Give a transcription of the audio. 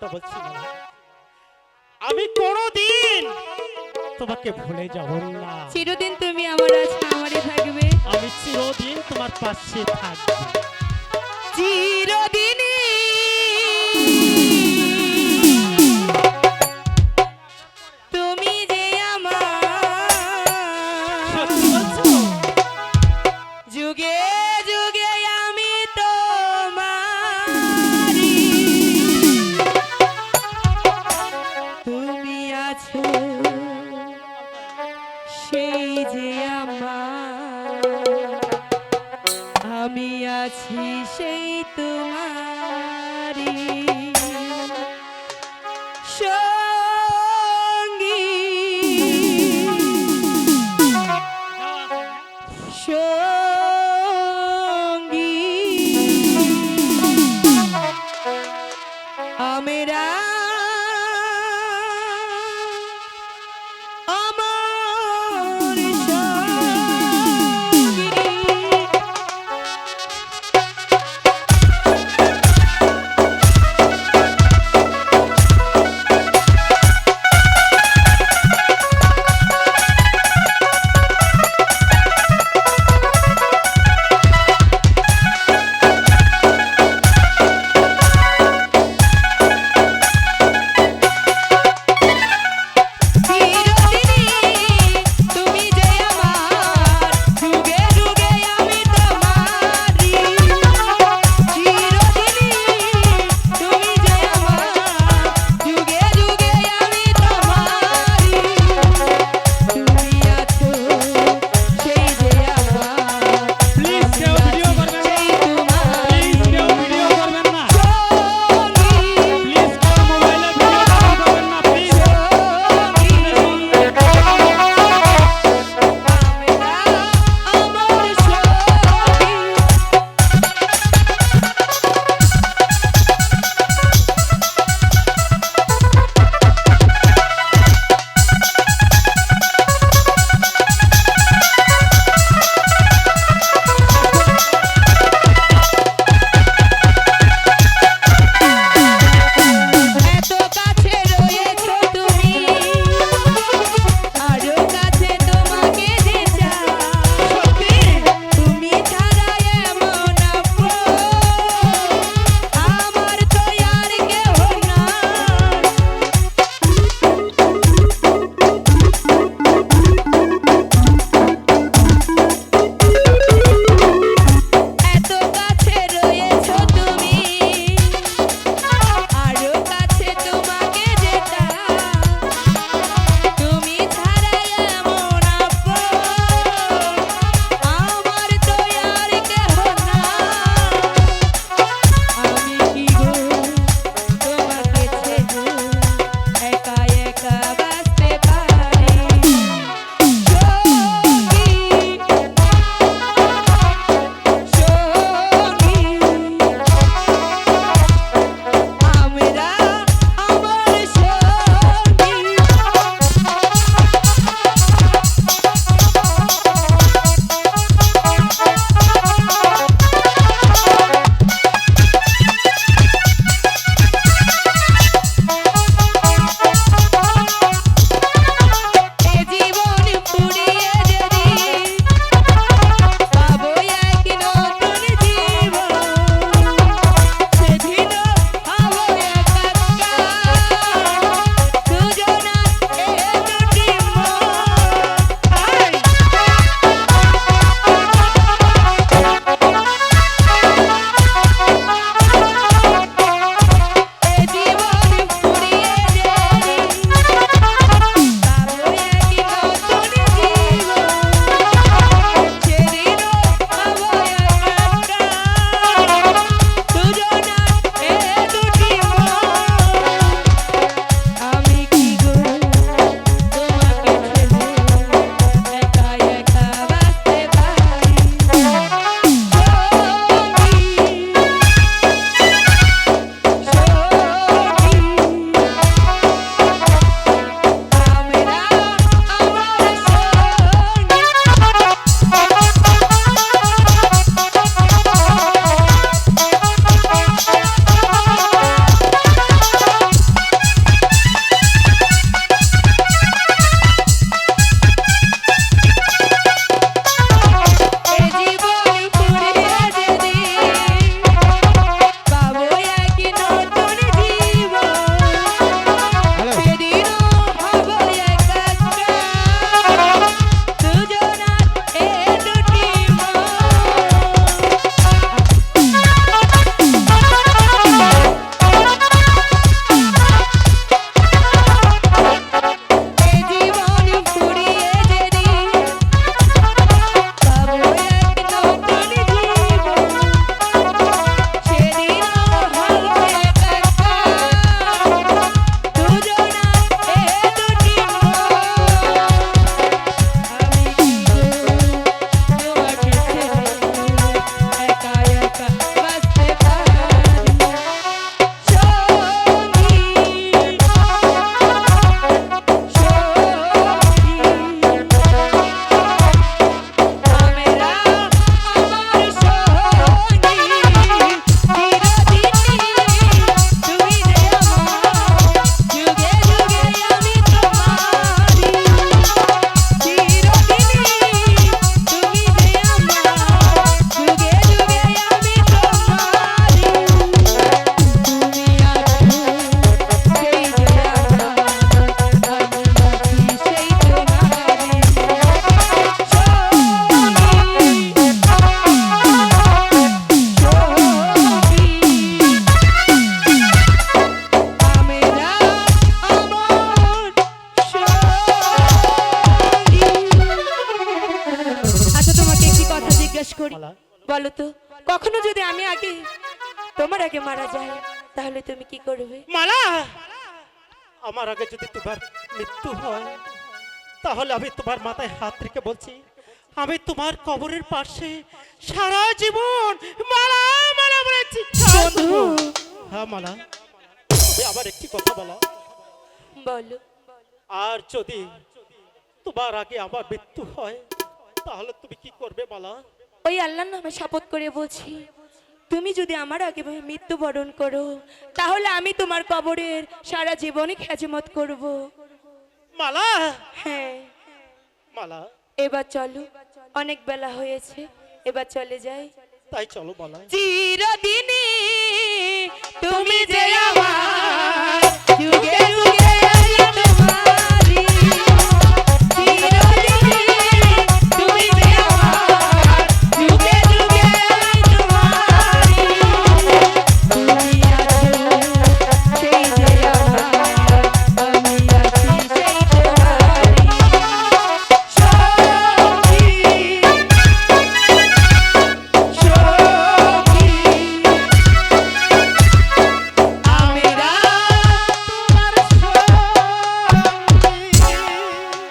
কথা বলছি না আমি কোনোদিন তোমাকে ভুলে যাব না। চিরদিন তুমি আমার আছো আমারই থাকবে। আমি চিরদিন তোমার পাশে থাকব। চিরদিনই সেই যে আমার। আমি আছি সেই তোমারি সঙ্গী। সঙ্গী। জিজ্ঞাসা করি। বলো তো কখনো যদি আমি আগে তোমার আগে মারা যাই তাহলে তুমি কি করবে মালা আমার আগে যদি তোমার মৃত্যু হয় তাহলে আমি তোমার মাথায় হাত রেখে বলছি আমি তোমার কবরের পাশে সারা জীবন মালা মালা বলে চিৎকার করব। হ্যাঁ মালা আবার একটি কথা বলো বলো আর যদি তোমার আগে আমার মৃত্যু হয় তাহলে তুমি কি করবে মালা ওই আল্লাহর নামে শপথ করে বলছি তুমি যদি আমার আগে মৃত্যুবরণ করো তাহলে আমি তোমার কবরের সারা জীবনই খেজমত করব। মালা? হ্যাঁ। মালা? এবার চলো অনেক বেলা হয়েছে এবার চলে যাই। তাই চলো মালা। চিরদিনই তুমি যে আমার